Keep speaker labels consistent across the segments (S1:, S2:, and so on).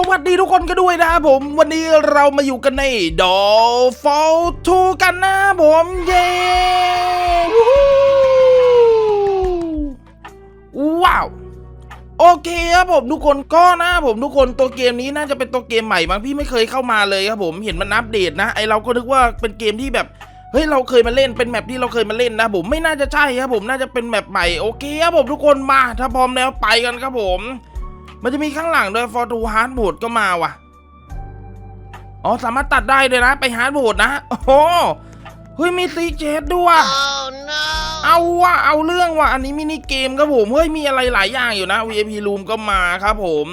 S1: สวัสดีทุกคนกันด้วยนะครับผม วันนี้เรามาอยู่กันใน d o f a l 2กันนะผมเย้ว้าว โอเคครับผมทุกคนก็นะครับผมทุกคนตัวเกมนี้น่าจะเป็นตัวเกมใหม่มั้งพี่ไม่เคยเข้ามาเลยครับผมเห็นมันอัปเดตนะ ไอเราก็นึกว่าเป็นเกมที่แบบเฮ้ยเราเคยมาเล่นเป็นแมปที่เราเคยมาเล่นนะผมไม่น่าจะใช่ครับผมน่าจะเป็นแมปใหม่โอเคครับผมทุกคนมาถ้าพร้อมแล้วไปกันครับผม มันจะมีข้างหลังด้วย for to hard mode ก็มาว่ะ อ๋อ สามารถตัดได้เลยนะ ไป hard mode นะ โอ้โหเฮ้ยมีซีเจดด้วย
S2: Oh no!
S1: เอาว่ะเอาเรื่องว่ะอันนี้มินิเกมครับผมเฮ้ยมีอะไรหลายอย่างอยู่นะ VIP room ก็มาครับผม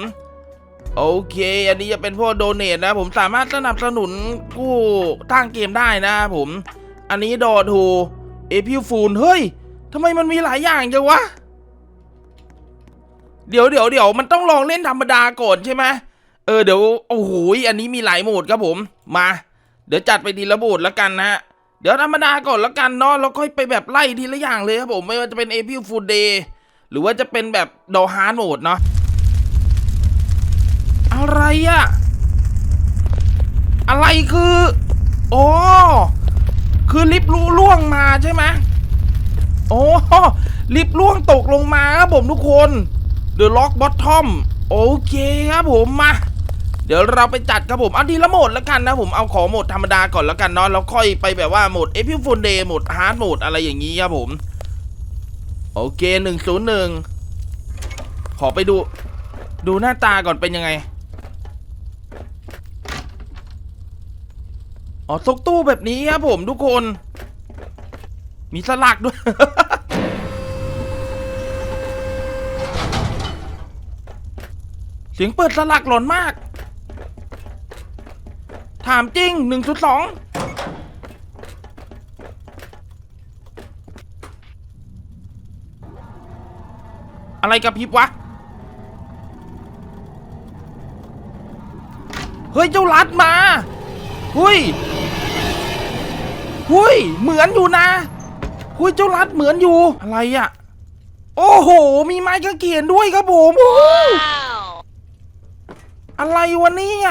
S1: โอเค อันนี้จะเป็นพวกโดเนทนะ ผมสามารถสนับสนุนกู้ตั้งเกมได้นะครับผม อันนี้ดอทูเอพิวฟูนเฮ้ยทำไมมันมีหลายอย่างจังวะ เดี๋ยวเดี๋ยวเดี๋ยวมันต้องลองเล่นธรรมดาก่อนใช่ไหมเออเดี๋ยวโอ้โหอันนี้มีหลายโหมดครับผมมา เดี๋ยวจัดไปทีละโหมดแล้วกันนะฮะเดี๋ยวธรรมดาก่อนแล้วกันเนาะแล้วค่อยไปแบบไล่ทีละอย่างเลยครับผมไม่ว่าจะเป็นเอพิวฟูเดย์หรือว่าจะเป็นแบบดอฮาร์ดโหมดเนาะอะไรอะอะไรคืออ๋อคือลิฟต์ล่วงมาใช่ไหมโอ้ลิฟต์ล่วงตกลงมาครับผมทุกคน เดอะล็อกบอททอมโอเคครับผมมา เดี๋ยวเราไปจัดครับผมเอาทีละโหมดแล้วกันนะผมเอาขอโหมดธรรมดาก่อนแล้วกันเนาะแล้วค่อยไปแบบว่าโหมดเอพิฟูนเดย์โหมดฮาร์ดโหมดอะไรอย่างนี้ครับผม โอเคหนึ่งศูนย์หนึ่งขอไปดู ดูหน้าตาก่อนเป็นยังไงอ๋อซกตู้แบบนี้ครับผมทุกคน มีสลักด้วย เสียงเปิดสลักหลอนมาก ถามจริงหนึ่งชุดสองอะไรกับพิบวะ เฮ้ย เจ้าลัดมาเฮ้ยเฮ้ยเหมือนอยู่นะเฮ้ยเจ้าลัดเหมือนอยู่อะไรอะโอ้โห มีไม้กางเขนด้วยครับผม
S2: Wow!
S1: อะไรวะเนี่ย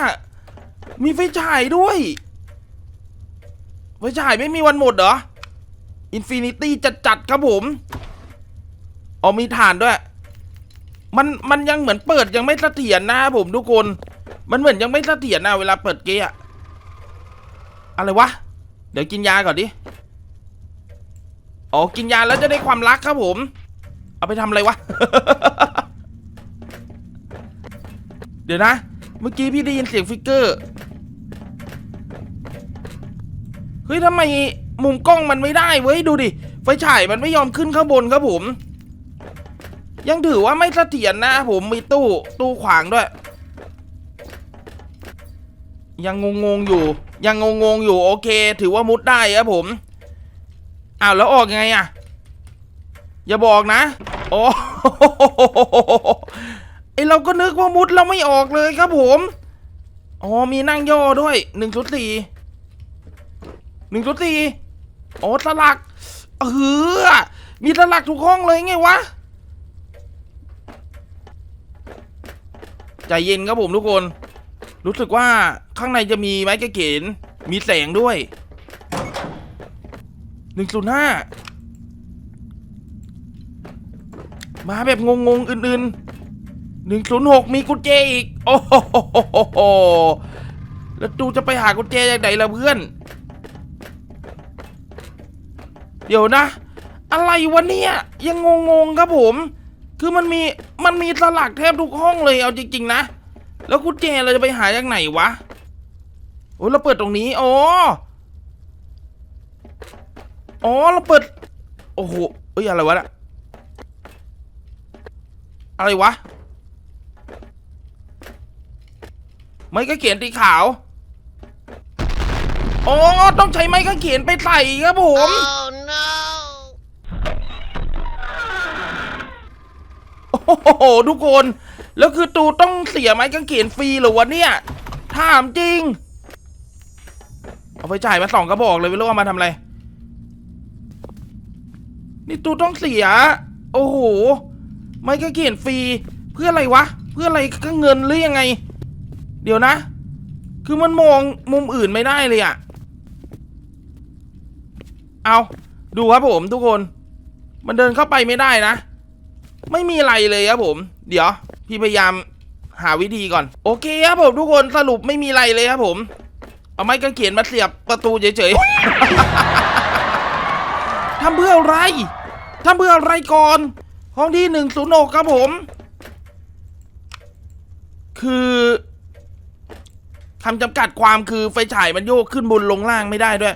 S1: มีไฟฉายด้วย ไฟฉายไม่มีวันหมดเหรอ อินฟินิตี้จัดๆครับผมอ๋อมีฐานด้วย มัน มันยังเหมือนเปิดยังไม่เสถียรนะครับผมทุกคน มันเหมือนยังไม่เสถียรนะเวลาเปิดเกะอะไรวะ เดี๋ยวกินยาก่อนดิ อ๋อ กินยาแล้วจะได้ความรักครับผม เอาไปทำอะไรวะ เดี๋ยวนะ เมื่อกี้พี่ได้ยินเสียงฟิกเกอร์ เฮ้ยทำไมมุมกล้องมันไม่ได้เว้ยดูดิ ไฟฉายมันไม่ยอมขึ้นข้างบนครับผม ยังถือว่าไม่เสถียรนะผมมีตู้ตู้ขวางด้วย ยังงงๆอยู่ ยังงงๆอยู่โอเค ถือว่ามุดได้ครับผม อ้าวแล้วออกยังไงอะอย่าบอกนะ โอ้ ไอเราก็นึกว่ามุดเราไม่ออกเลยครับผม อ๋อมีนั่งย่อด้วยหนึ่งชุดสี่หนึ่งชุดสี่อ๋อสลักเออมีสลักทุกห้องเลยไงวะใจเย็นครับผมทุกคน รู้สึกว่าข้างในจะมีไม้กระเขนมีแสงด้วยหนึ่งศูนย์ห้ามาแบบงงๆ อื่นๆ หนึ่งศูนย์หกมีกุญแจอีก โอ้โหแล้วดูจะไปหากุญแจจากไหนล่ะเพื่อน เดี๋ยวนะ อะไรวะเนี่ย ยังงงๆครับผม คือมันมีมันมีสลักแทบทุกห้องเลยเอาจริง ๆ นะ แล้วกุญแจเราจะไปหาจากไหนวะโอ้เราเปิดตรงนี้อ๋ออ๋อเราเปิด โอ้โหเอ้ยอะไรวะน่ะอะไรวะ ไม้กางเขนสีขาว อ๋อ ต้องใช้ไม้กางเขนไปใส่ครับผม
S2: Oh no!
S1: โอ้โห ทุกคน แล้วคือตูต้องเสียไม้กางเขนฟรีเหรอวะเนี่ย ถามจริง เอาไปจ่ายมาสองกระบอกเลยไม่รู้ว่ามาทำอะไร นี่ตูต้องเสีย โอ้โห ไม้กางเขนฟรี เพื่ออะไรวะ เพื่ออะไรก็เงินหรือยังไง เดี๋ยวนะ คือมันมองมุมอื่นไม่ได้เลยอะเอาดูครับผมทุกคน มันเดินเข้าไปไม่ได้นะ ไม่มีอะไรเลยครับผม เดี๋ยว พี่พยายามหาวิธีก่อน โอเคครับผมทุกคนสรุปไม่มีอะไรเลยครับผม เอาไม้กางเขนมาเสียบประตูเฉยๆทำเพื่ออะไรทำเพื่ออะไรก่อน ห้องที่หนึ่งศูนย์หกครับผม คือ คำจำกัดความคือไฟฉายมันโยกขึ้นบนลงล่างไม่ได้ด้วย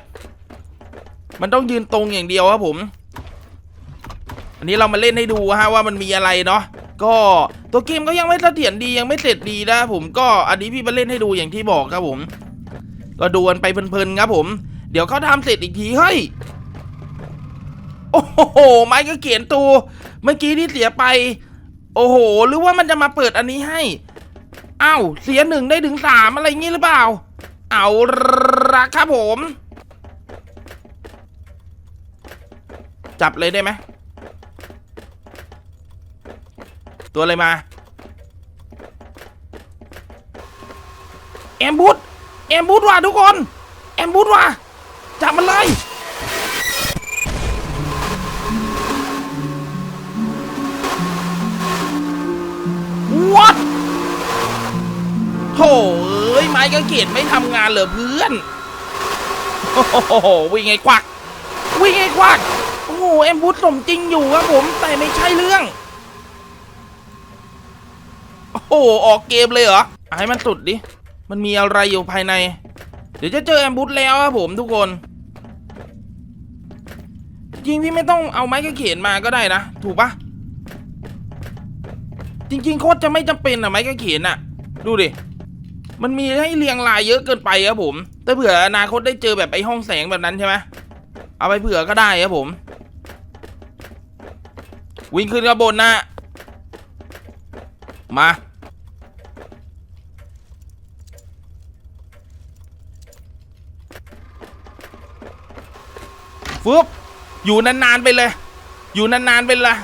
S1: มันต้องยืนตรงอย่างเดียวครับผม อันนี้เรามาเล่นให้ดูฮะว่ามันมีอะไรเนาะก็ตัวเกมก็ยังไม่เสถียรดียังไม่เสร็จดีนะผมก็อันนี้พี่มาเล่นให้ดูอย่างที่บอกครับผม ก็ดูกันไปเพลินๆครับผม เดี๋ยวเขาทำเสร็จอีกทีเฮ้ยโอ้โหไม้ก็เขียนตูเมื่อกี้ที่เสียไป โอ้โห หรือว่ามันจะมาเปิดอันนี้ให้ อ้าวเสียหนึ่งได้ถึงสามอะไรงี้หรือเปล่า เอาละครับผม จับเลยได้ไหมตัวอะไรมาแอมบูดแอมบูดว่ะทุกคนแอมบูดว่ะจับมันเลย ม้กางเขนไม่ทำงานเหรอเพื่อนโอ้โหวิ่งไงควัก วิ่งไงควัก โอ้โหแอมบูดสมจริงอยู่ครับผมแต่ไม่ใช่เรื่อง โอ้โหออกเกมเลยเหรอให้มันสุดดิ มันมีอะไรอยู่ภายใน เดี๋ยวจะเจอแอมบูดแล้วครับผมทุกคน จริงพี่ไม่ต้องเอาไม้กางเขนมาก็ได้นะ ถูกปะจริงๆโคตรจะไม่จำเป็นอะไม้กางเขนอะดูดิ มันมีให้เรียงรายเยอะเกินไปครับผม แต่เผื่ออนาคตได้เจอแบบไอ้ห้องแสงแบบนั้นใช่ไหมเอาไปเผื่อก็ได้ครับผม วิ่งขึ้นกระบนนะมา ฟึบอยู่นานๆไปเลย อยู่นานๆไปเลย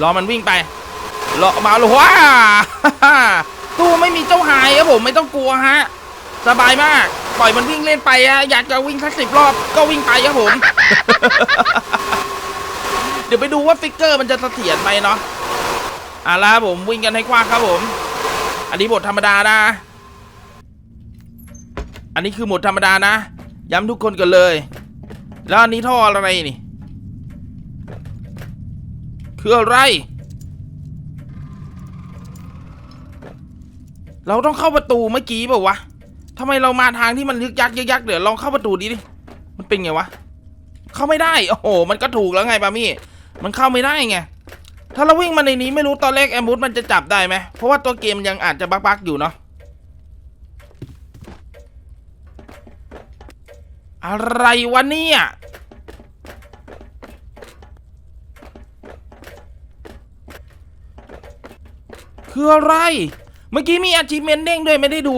S1: รอมันวิ่งไปรอมาเลยว้า ตู้ไม่มีเจ้าหายครับผมไม่ต้องกลัวฮะ สบายมาก ปล่อยมันวิ่งเล่นไปฮะอยากจะวิ่งสักสิบรอบก็วิ่งไปครับผม เดี๋ยวไปดูว่าฟิกเกอร์มันจะเสถียรไหมเนาะอะแล้วผมวิ่งกันให้กว้างครับผม อันนี้บทธรรมดานะ อันนี้คือหมดธรรมดานะ ย้ำทุกคนกันเลย แล้วอันนี้ท่ออะไรนี่ คืออะไร เราต้องเข้าประตูเมื่อกี้เปล่าวะทำไมเรามาทางที่มันยึกยักยึกยักเดี๋ยวลองเข้าประตูดิดิ มันเป็นไงวะ เข้าไม่ได้ โอ้โห มันก็ถูกแล้วไงปามี่ มันเข้าไม่ได้ไง ถ้าเราวิ่งมาในนี้ไม่รู้ตอนแรกแอมบูสมันจะจับได้ไหม เพราะว่าตัวเกมยังอาจจะบักๆอยู่เนาะ อะไรวะเนี่ย คืออะไร เมื่อกี้มีอาชีพเมนเด้งด้วยไม่ได้ดู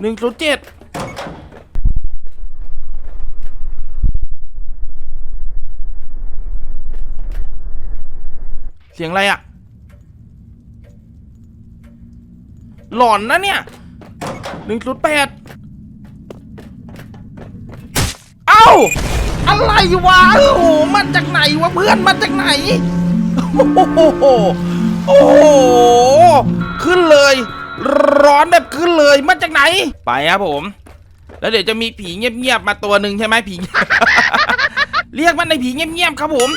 S1: หนึ่งศูนย์เจ็ดเสียงอะไรอะหลอนนะเนี่ยหนึ่งศูนย์แปดเอ้า อะไรวะโอ้โหมาจากไหนวะเพื่อนมาจากไหนโอ้โห โอ้โห ขึ้นเลย ร้อนแบบขึ้นเลยมาจากไหน ไปครับผม แล้วเดี๋ยวจะมีผีเงียบๆมาตัวหนึ่งใช่ไหมผี เรียกมันในผีเงียบๆครับผม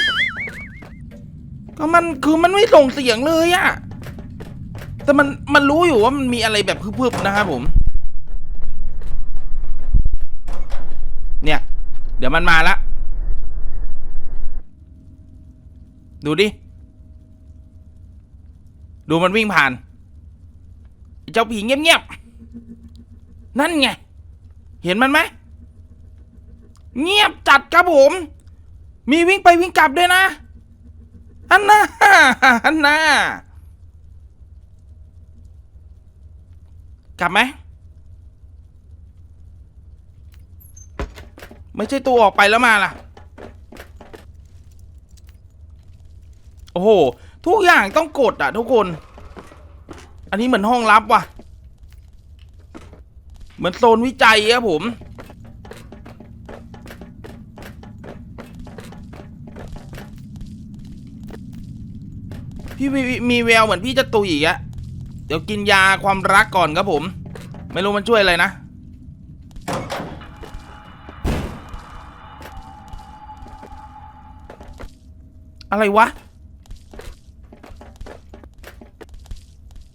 S1: ก็มันคือมันไม่ส่งเสียงเลยอะแต่มันมันรู้อยู่ว่ามันมีอะไรแบบพึบๆนะครับผม เนี่ย เดี๋ยวมันมาละ ดูดิ ดูมันวิ่งผ่าน เจ้าผีเงียบๆ นั่นไง เห็นมันไหม เงียบจัดครับผม มีวิ่งไปวิ่งกลับด้วยนะ อันน่าอันน่ากลับไหม ไม่ใช่ตัวออกไปแล้วมาล่ะ โอ้โห ทุกอย่างต้องกดอะทุกคน อันนี้เหมือนห้องลับว่ะ เหมือนโซนวิจัยครับผม พี่มีมีแววเหมือนพี่จะตุยอีกอะเดี๋ยวกินยาความรักก่อนครับผม ไม่รู้มันช่วยอะไรนะอะไรวะ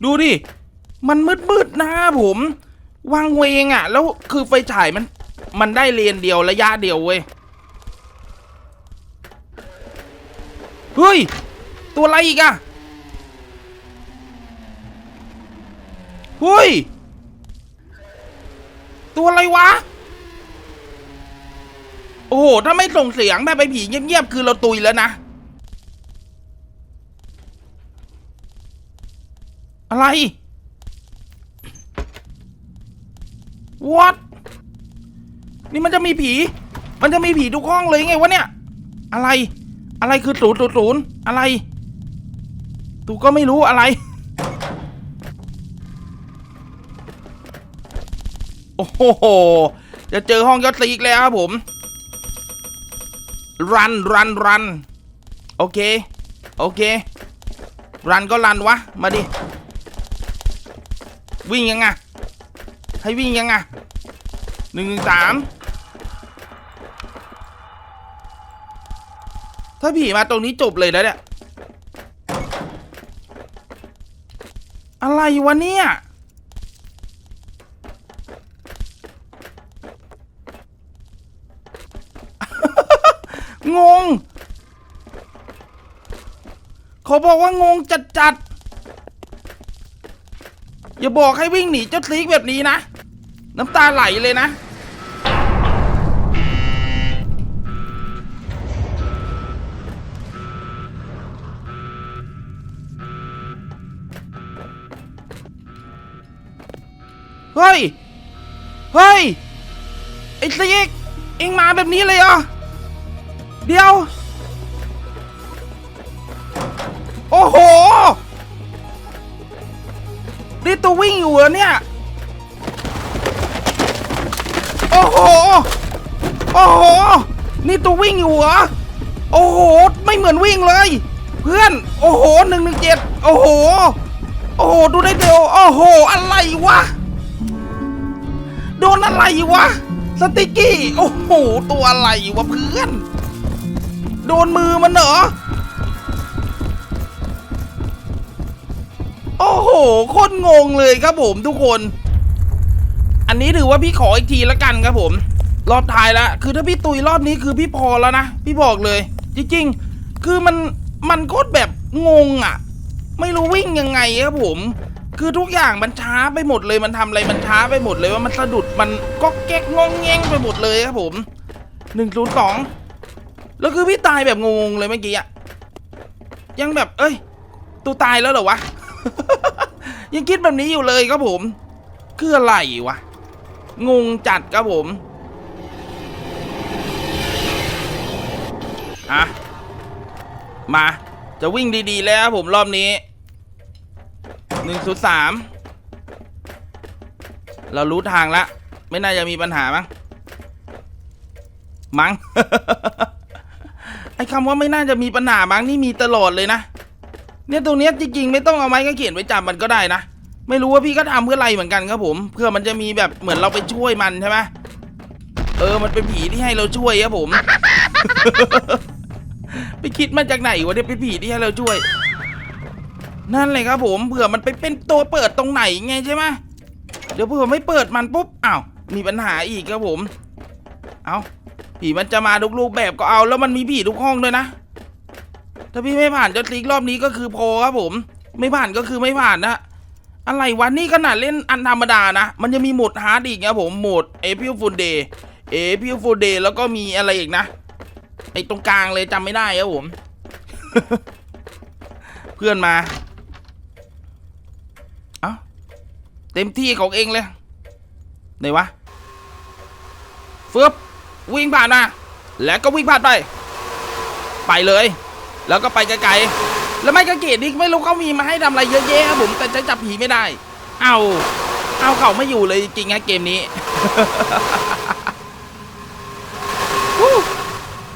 S1: ดูดิ มันมืดๆนะผมวางเวงอะแล้วคือไฟฉายมัน มันได้เลนเดียวระยะเดียวเว้ย เฮ้ย ตัวอะไรอีกอะเฮ้ย ตัวอะไรวะ โอ้โห ถ้าไม่ส่งเสียงแบบไปผีเงียบๆ คือเราตุยแล้วนะ อะไร what นี่มันจะมีผี มันจะมีผีทุกห้องเลยไงวะเนี่ย อะไร อะไรคือศูนย์ศูนย์ศูนย์อะไร ตูก็ไม่รู้อะไร โอ้โห จะเจอห้องยอดซีอีกแล้วครับผม รัน รัน รัน โอเค โอเค รันก็รันวะ มาดิ วิ่งยังไงให้วิ่งยังไงหนึ่งสามถ้าผีมาตรงนี้จบเลยแล้วเนี่ย อะไรวะเนี่ย งง เขาบอกว่างงจัดจัด อย่าบอกให้วิ่งหนีเจ้าซีกแบบนี้นะ น้ำตาไหลเลยนะ เฮ้ย เฮ้ย ไอ้ซีกเอ็งมาแบบนี้เลยเหรอ เดี๋ยว ตัววิ่งอยู่เหรอเนี่ย โอ้โห โอ้โห นี่ตัววิ่งอยู่เหรอ โอ้โห ไม่เหมือนวิ่งเลย เพื่อน โอ้โหหนึ่งหนึ่งเจ็ดโอ้โห โอ้โห ดูได้เดียว โอ้โห อะไรวะ โดนอะไรวะ สติกกี้ โอ้โห ตัวอะไรวะเพื่อน โดนมือมันเหรอ โอ้โหโคตรงงเลยครับผมทุกคน อันนี้ถือว่าพี่ขออีกทีละกันครับผม รอบท้ายแล้วคือถ้าพี่ตุยรอบนี้คือพี่พอแล้วนะ พี่บอกเลย จริงๆ คือมันมันโคตรแบบงงอะ่ะ ไม่รู้วิ่งยังไงครับผม คือทุกอย่างมันช้าไปหมดเลยมันทำอะไรมันช้าไปหมดเลยว่ามันสะดุดมันก็แก๊กงองแงงไปหมดเลยครับผมหนึ่งศูนย์สองแล้วคือพี่ตายแบบงงเลยเมื่อกี้อะยังแบบเอ้ย ตูตายแล้วเหรอวะ ยังคิดแบบนี้อยู่เลยครับผม คืออะไรวะ งงจัดครับผมอะมา จะวิ่งดีๆ แล้วผมรอบนี้หนึ่งศูนย์สามเรารู้ทางแล้วไม่น่าจะมีปัญหามั้งมั้งไอ้คำว่าไม่น่าจะมีปัญหามั้งนี่มีตลอดเลยนะ เนี่ยตรงเนี้ยจริงๆไม่ต้องเอาไม้กางเขนไว้จับมันก็ได้นะ ไม่รู้ว่าพี่ก็ทำเพื่ออะไรเหมือนกันครับผม เพื่อมันจะมีแบบเหมือนเราไปช่วยมันใช่ไหมเออ มันเป็นผีที่ให้เราช่วยครับผม ไปคิดมาจากไหนวะเนี่ยเป็นผีที่ให้เราช่วย นั่นเลยครับผมเผื่อมันไปเป็นตัวเปิดตรงไหนไงใช่ไหมเดี๋ยวเผื่อไม่เปิดมันปุ๊บอ้าวมีปัญหาอีกครับผม เอาผีมันจะมาทุกรูปแบบก็เอา แล้วมันมีผีทุกห้องด้วยนะ ถ้าพี่ไม่ผ่านจ้าลีกรอบนี้ก็คือพอครับผม ไม่ผ่านก็คือไม่ผ่านนะอะไรวะนี่ขนาดเล่นอันธรรมดานะ มันจะมีโหมดฮาร์ดอีกครับผมโหมดเอพิวฟูลเดย์เอพิวฟูลเดย์แล้วก็มีอะไรอีกนะไอตรงกลางเลยจำไม่ได้ครับผม เพื่อนมาเอ้าเต็มที่ของเองเลยไหนวะฟึบวิ่งผ่านมาแล้วก็วิ่งผ่านไป ไปเลย แล้วก็ไปไกลๆแล้วไม่กระเกตนี่ไม่รู้เขามีมาให้ทำอะไรเยอะแยะครับผมแต่จะจับผีไม่ได้ เอาเอาเขาไม่อยู่เลยจริงๆนะเกมนี้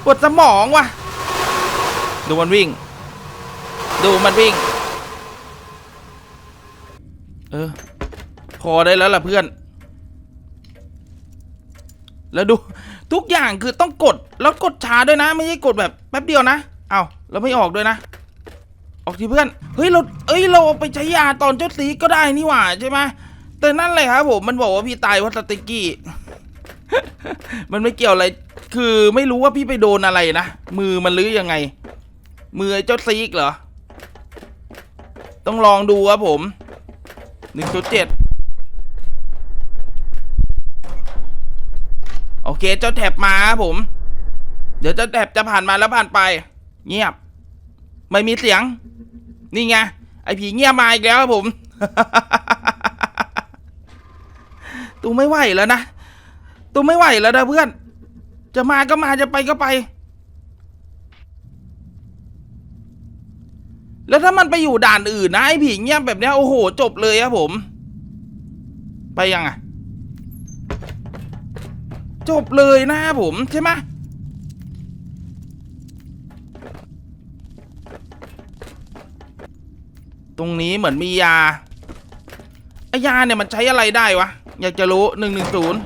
S1: ปวดสมองว่ะ ดูมันวิ่ง ดูมันวิ่ง เออ พอได้แล้วล่ะเพื่อน แล้วดู ทุกอย่างคือต้องกดแล้วกดช้าด้วยนะ ไม่ใช่กดแบบแป๊บเดียวนะ แล้วไม่ออกด้วยนะ ออกทีเพื่อน เฮ้ยเราเอ้ยเราไปใช้ยาตอนเจ้าสีก็ได้นี่หว่าใช่ไหมแต่นั่นเลยครับผมมันบอกว่าพี่ตายเพราะสติกกี้ มันไม่เกี่ยวอะไร คือไม่รู้ว่าพี่ไปโดนอะไรนะ มือมันลื้อยังไง มือเจ้าซีกเหรอ ต้องลองดูครับผมหนึ่งจุดเจ็ดโอเคเจ้าแท็บมาครับผม เดี๋ยวเจ้าแท็บจะผ่านมาแล้วผ่านไป เงียบ ไม่มีเสียง นี่ไง ไอผีเงียบมาอีกแล้วครับผม ตูไม่ไหวแล้วนะ ตูไม่ไหวแล้วนะเพื่อน จะมาก็มาจะไปก็ไป แล้วถ้ามันไปอยู่ด่านอื่นนะไอผีเงียบแบบนี้โอ้โห จบเลยครับผม ไปยังอะจบเลยนะผมใช่ไหม ตรงนี้เหมือนมียาไอยาเนี่ยมันใช้อะไรได้วะ อยากจะรู้หนึ่งหนึ่งศูนย์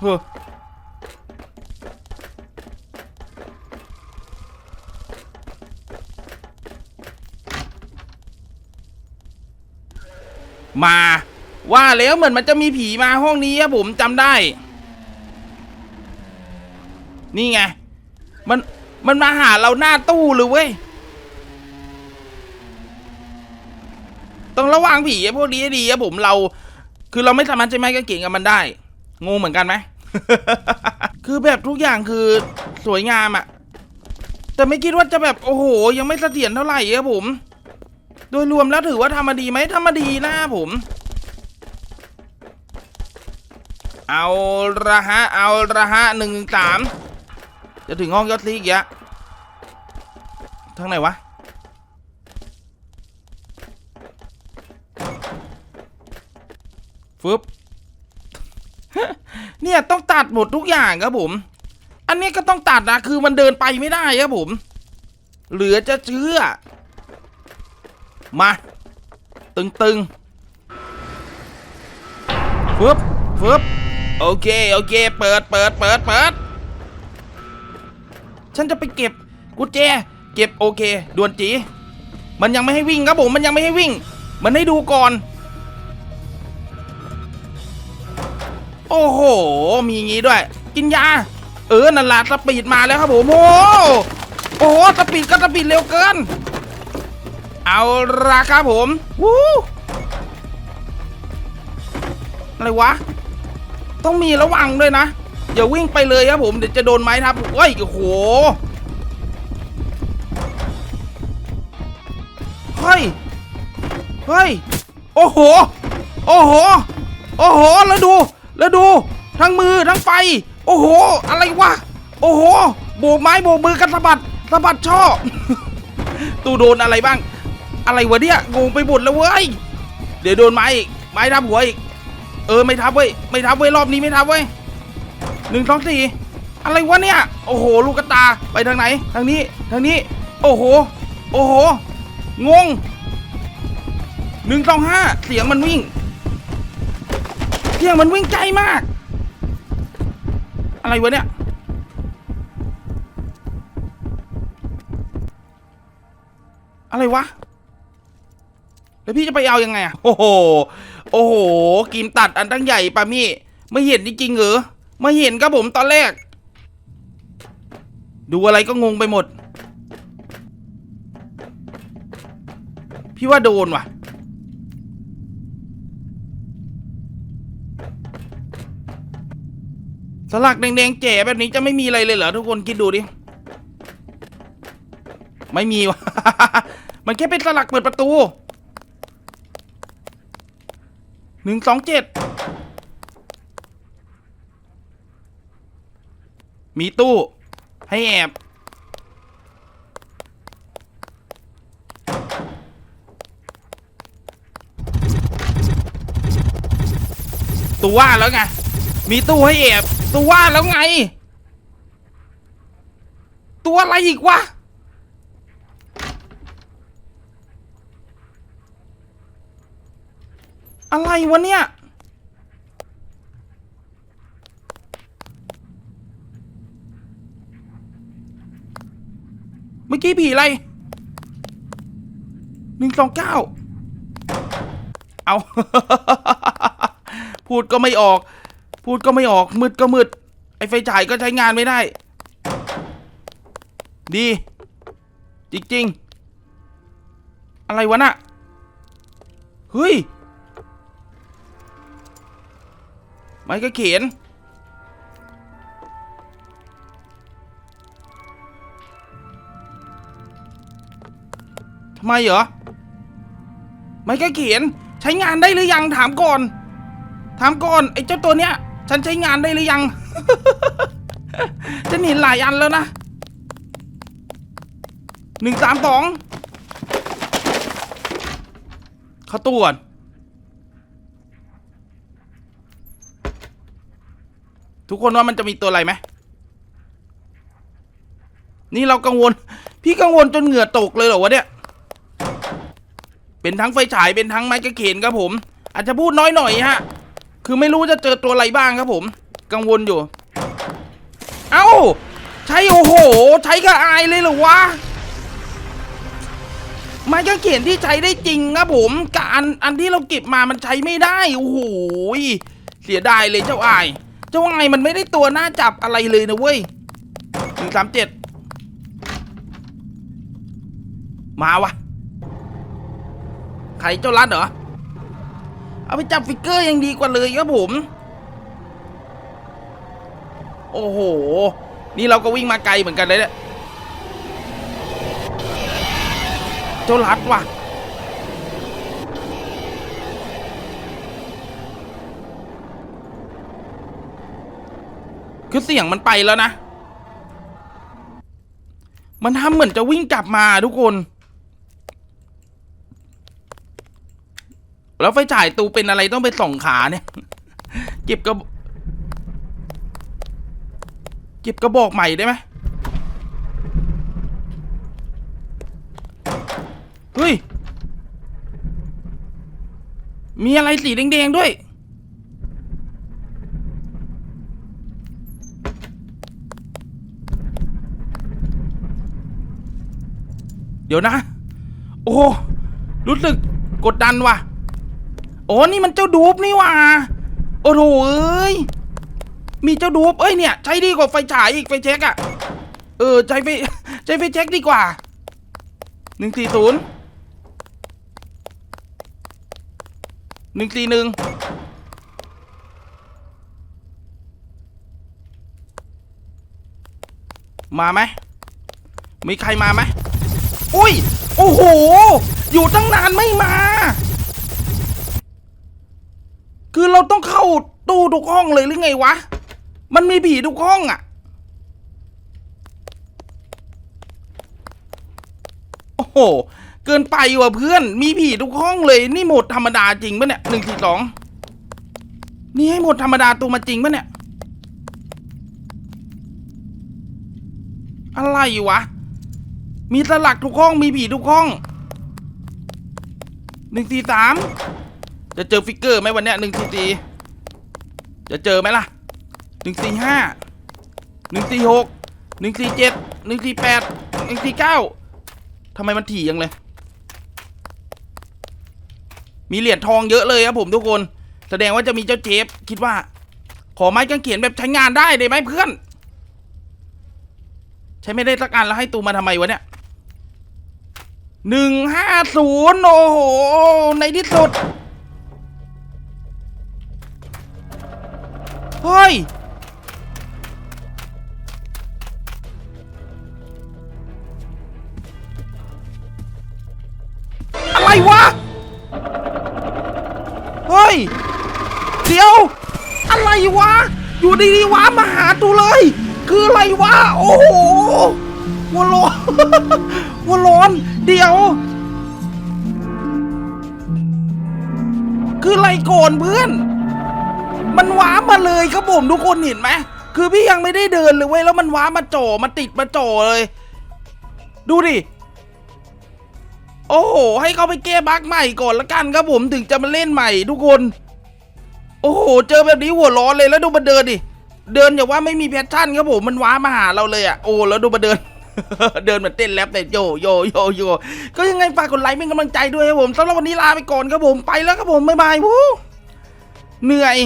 S1: เฮ้อมาว่าแล้วเหมือนมันจะมีผีมาห้องนี้ครับผมจำได้ นี่ไง มัน มันมาหาเราหน้าตู้เลยเว้ย ต้องระวังผีไอ้พวกนี้ให้ดีครับผมเรา คือเราไม่สามารถใช้ไม้กางเขนกับมันได้งงเหมือนกันไหม คือแบบทุกอย่างคือสวยงามอะแต่ไม่คิดว่าจะแบบโอ้โห ยังไม่เสถียรเท่าไหร่ครับผม โดยรวมแล้วถือว่าทำมาดีไหมทำมาดีนะผม เอาละฮะ เอาละฮะหนึ่งสาม จะถึงห้องยอดซีอีกแล้วทางไหนวะ ฟึบ เนี่ยต้องตัดหมดทุกอย่างครับผม อันนี้ก็ต้องตัดนะคือมันเดินไปไม่ได้ครับผม เหลือจะเชื่อ มา ตึงตึงๆฟึบ ฟึบ โอเค โอเค เปิด เปิด เปิด เปิด ฉันจะไปเก็บกุญแจ เก็บโอเคด่วนจี มันยังไม่ให้วิ่งครับผม มันยังไม่ให้วิ่ง มันให้ดูก่อน โอ้โห มีงี้ด้วย กินยา เออ นันละสปีดมาแล้วครับผมโอ้โหโอ้โหสปีดก็สปีดเร็วเกิน เอาละครับผมวู้อะไรวะ ต้องมีระวังด้วยนะ อย่าวิ่งไปเลยครับผมเดี๋ยวจะโดนไม้ทับเฮ้ยโอ้โหเฮ้ยเฮ้ยโอ้โหโอ้โหโอ้โหแล้วดูแล้วดู ทั้งมือทั้งไฟ โอ้โห อะไรวะโอ้โห โบกไม้โบกมือกันสะบัดสะบัดช่อตูโดนอะไรบ้าง อะไรวะเนี่ยงงไปหมดแล้วเว้ยเดี๋ยวโดนไม้อีกไม้ทับหัวอีกเออไม่ทับเว้ยไม่ทับเว้ยรอบนี้ไม่ทับเว้ย หนึ่งสองสี่อะไรวะเนี่ย โอ้โห ลูกกระตาไปทางไหน ทางนี้ทางนี้ โอ้โห โอ้โห งงหนึ่งสองห้าเสียงมันวิ่ง เสียงมันวิ่งไกลมาก อะไรวะเนี่ยอะไรวะ แล้วพี่จะไปเอายังไงอะโอ้โห โอ้โห กินตัดอันตั้งใหญ่ปะมี่ ไม่เห็นจริงๆเหรอ ไม่เห็นครับผมตอนแรก ดูอะไรก็งงไปหมด พี่ว่าโดนว่ะ สลักแดงๆแจ๋แบบนี้จะไม่มีอะไรเลยเหรอทุกคนคิดดูดิ ไม่มีว่ะ มันแค่เป็นสลักเปิดประตูหนึ่งสองเจ็ด มีตู้ ให้แอบ ตัวว่าแล้วไง มีตู้ให้แอบ ตัวว่าแล้วไง ตัวอะไรอีกวะอะไรวะเนี่ย มื่อกี้ผีอะไรหนึ่งสองเก้าเอา พูดก็ไม่ออก พูดก็ไม่ออก มืดก็มืด ไอไฟฉายก็ใช้งานไม่ได้ ดี จริงๆ อะไรวะน่ะ เฮ้ย ไม้ก็เขียน ไมเหรอ ไม้ก็เขียน ใช้งานได้หรือยังถามก่อน ถามก่อนไอ้เจ้าตัวเนี้ย ฉันใช้งานได้หรือยังฉันเห็นหลายอันแล้วนะหนึ่งสามสองเขาตู้ก่อนทุกคนว่ามันจะมีตัวอะไรไหม นี่เรากังวล พี่กังวลจนเหงื่อตกเลยเหรอวะเนี่ย เป็นทั้งไฟฉายเป็นทั้งไม้กระเขนครับผม อาจจะพูดน้อยหน่อยฮะ คือไม่รู้จะเจอตัวอะไรบ้างครับผม กังวลอยู่ เอ้า ใช้โอ้โห ใช้กับอายเลยเหรอวะไม้กางเขนที่ใช้ได้จริงครับผมกับอันอันที่เราเก็บมามันใช้ไม่ได้โอ้โหเสียดายเลยเจ้าอาย เจ้าอายมันไม่ได้ตัวหน่าจับอะไรเลยนะเว้ยหนึ่งสามเจ็ดมาวะ ใครเจ้ารัดเหรอ เอาไปจับฟิกเกอร์ยังดีกว่าเลยครับผม โอ้โห นี่เราก็วิ่งมาไกลเหมือนกันเลยเนี่ยเจ้ารัดว่ะ คือเสียงมันไปแล้วนะ มันทำเหมือนจะวิ่งกลับมาทุกคน แล้วไฟฉายตูเป็นอะไรต้องไปส่องขาเนี่ยเก็บกระเก็บกระบอกใหม่ได้ไหมเฮ้ย มีอะไรสีแดงๆด้วย เดี๋ยวนะ โอ้รู้สึกกดดันว่ะ โอ้นี่มันเจ้าดูบนี่ว่ะโอ้โหเอ้ยมีเจ้าดูบเอ้ยเนี่ยใช้ดีกว่าไฟฉายอีกไฟเช็คอะเออใช้ไฟใช้ไฟเช็คดีกว่าหนึ่งสี่ศูนย์หนึ่งสี่หนึ่งมาไหมมีใครมาไหมอุ้ย โอ้โห อยู่ตั้งนานไม่มา คือเราต้องเข้าตู้ทุกห้องเลยหรือไงวะ มันมีผีทุกห้องอะ่ะโอ้โห เกินไปว่ะเพื่อน มีผีทุกห้องเลย นี่โหมดธรรมดาจริงปะเนี่ยหนึ่งสี่สองนี่ให้โหมดธรรมดาตัวมาจริงปะเนี่ย อะไรวะ มีสลักทุกห้อง มีผีทุกห้องหนึ่งสี่สาม จะเจอฟิกเกอร์ไหมวันเนี้ยหนึ่งสี่สี่จะเจอไหมล่ะหนึ่งสี่ห้าหนึ่งสี่หกหนึ่งสี่เจ็ดหนึ่งสี่แปดหนึ่งสี่เก้าทำไมมันถี่ยังเลย มีเหรียญทองเยอะเลยครับผมทุกคน แสดงว่าจะมีเจ้าเจฟคิดว่า ขอไม้กางเขนแบบใช้งานได้ได้ไหมเพื่อน ใช้ไม่ได้สักอันแล้วให้ตูมาทำไมวะเนี่ยหนึ่งห้าศูนย์โอ้โห ในที่สุด เฮ้ย อะไรวะ เฮ้ย เดี๋ยว อะไรวะ อยู่ดีๆวะมาหาตูเลย คืออะไรวะ โอ้โหหัวร้อนหัวร้อน เดี๋ยว คืออะไรก่อนเพื่อน มันว้ามาเลยครับผมทุกคนเห็นไหมคือพี่ยังไม่ได้เดินเลยเว้ยแล้วมันว้ามาจ่อมาติดมาจ่อเลย ดูดิโอ้โหให้เขาไปแก้บั๊กใหม่ก่อนละกันครับผมถึงจะมาเล่นใหม่ทุกคน โอ้โหเจอแบบนี้หัวร้อนเลยแล้วดูมันเดินดิเดินอย่างว่าไม่มีแพชชั่นครับผมมันว้ามาหาเราเลยอะโอ้แล้วดูมาเดินเดินเหมือนเต้นแรปแต่โยโยโยโยก็ยังไงฝากกดไลค์เป็นกำลังใจด้วยครับผมสำหรับวันนี้ลาไปก่อนครับผมไปแล้วครับผมบ๊ายบายวู้เหนื่อย